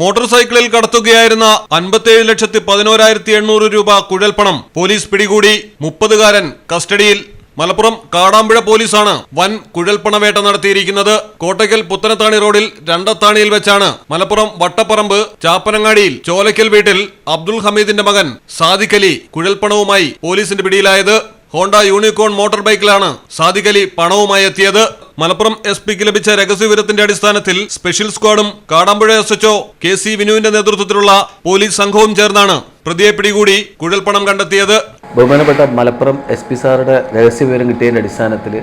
Motor സൈക്കിളിൽ കടത്തുകയായിരുന്ന അൻപത്തിയേഴ് ലക്ഷത്തി പതിനോരായിരത്തി എണ്ണൂറ് രൂപ കുഴൽപ്പണം പോലീസ് പിടികൂടി. മുപ്പതുകാരൻ കസ്റ്റഡിയിൽ. മലപ്പുറം കാടാമ്പുഴ പോലീസാണ് വൻ കുഴൽപ്പണവേട്ട നടത്തിയിരിക്കുന്നത്. കോട്ടയ്ക്കൽ പുത്തനത്താണി റോഡിൽ രണ്ടത്താണിയിൽ വെച്ചാണ് മലപ്പുറം വട്ടപ്പറമ്പ് ചാപ്പനങ്ങാടിയിൽ ചോലയ്ക്കൽ വീട്ടിൽ അബ്ദുൾ ഹമീദിന്റെ മകൻ സാദിഖലി കുഴൽപ്പണവുമായി പോലീസിന്റെ പിടിയിലായത്. ഹോണ്ട യൂണിക്കോൺ മോട്ടോർ ബൈക്കിലാണ് സാദിഖ് അലി പണവുമായി എത്തിയത്. മലപ്പുറം എസ് പിക്ക് ലഭിച്ച രഹസ്യവിവരത്തിന്റെ അടിസ്ഥാനത്തിൽ സ്പെഷ്യൽ സ്ക്വാഡും Kadampuzha S H O K C വിനുവിന്റെ നേതൃത്വത്തിലുള്ള പോലീസ് സംഘവും ചേർന്നാണ് പ്രതിയെ പിടികൂടി കുഴൽപ്പണം കണ്ടെത്തിയത്. ബഹുമാനപ്പെട്ട മലപ്പുറം എസ് പി സാറുടെ രഹസ്യവിവരം കിട്ടിയതിന്റെ അടിസ്ഥാനത്തിൽ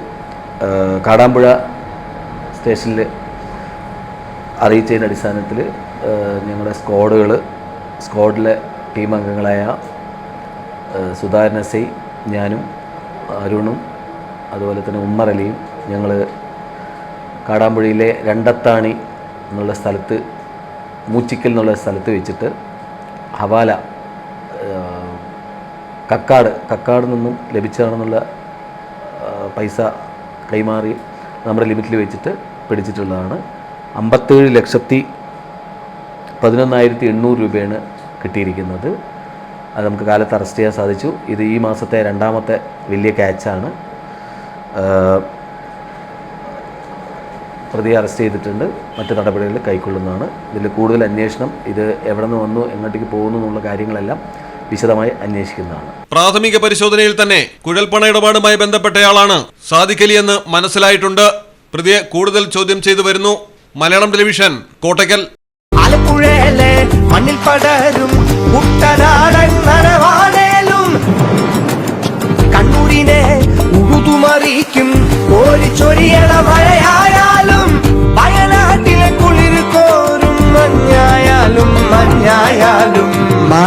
കാടാമ്പുഴ സ്റ്റേഷനിൽ അറിയിച്ചതിന്റെ അടിസ്ഥാനത്തിൽ ഞങ്ങളുടെ സ്ക്വാഡുകൾ സ്ക്വാഡിലെ ടീം അംഗങ്ങളായ സുധാകരൻ ഞാനും അരുണും അതുപോലെ തന്നെ ഉമ്മർ അലിയും ഞങ്ങൾ കാടാമ്പുഴയിലെ രണ്ടത്താണി എന്നുള്ള സ്ഥലത്ത് മൂച്ചിക്കൽ എന്നുള്ള സ്ഥലത്ത് വെച്ചിട്ട് ഹവാല കക്കാട് കക്കാട് നിന്നും ലഭിച്ചതാണെന്നുള്ള പൈസ കൈമാറി നമ്മുടെ ലിമിറ്റിൽ വെച്ചിട്ട് പിടിച്ചിട്ടുള്ളതാണ്. അമ്പത്തേഴ് ലക്ഷത്തി പതിനൊന്നായിരത്തി എണ്ണൂറ് രൂപയാണ് കിട്ടിയിരിക്കുന്നത്. അത് നമുക്ക് കാലത്ത് അറസ്റ്റ് ചെയ്യാൻ സാധിച്ചു. ഇത് ഈ മാസത്തെ രണ്ടാമത്തെ വലിയ ക്യാച്ചാണ്. പ്രതിയെ അറസ്റ്റ് ചെയ്തിട്ടുണ്ട്. മറ്റ് നടപടികൾ കൈക്കൊള്ളുന്നതാണ്. ഇതിൽ കൂടുതൽ അന്വേഷണം ഇത് എവിടെ നിന്ന് വന്നു എങ്ങോട്ടേക്ക് പോകുന്നു എന്നുള്ള കാര്യങ്ങളെല്ലാം വിശദമായി അന്വേഷിക്കുന്നതാണ്. പ്രാഥമിക പരിശോധനയിൽ തന്നെ കുഴൽപ്പണ ഇടപാടുമായി ബന്ധപ്പെട്ടയാളാണ് സാധിക്കലി എന്ന് മനസ്സിലായിട്ടുണ്ട്. പ്രതിയെ കൂടുതൽ ചോദ്യം ചെയ്തു വരുന്നു. മലയാളം ടെലിവിഷൻ കോട്ടയ്ക്കൽ. ആലപ്പുഴയിലെ മണ്ണിൽ പടരും കുട്ടനാടൻ നനവാടേലും കണ്ണൂരിനെ ഉഴുതുമറിയിക്കും കോരിച്ചൊരിയണ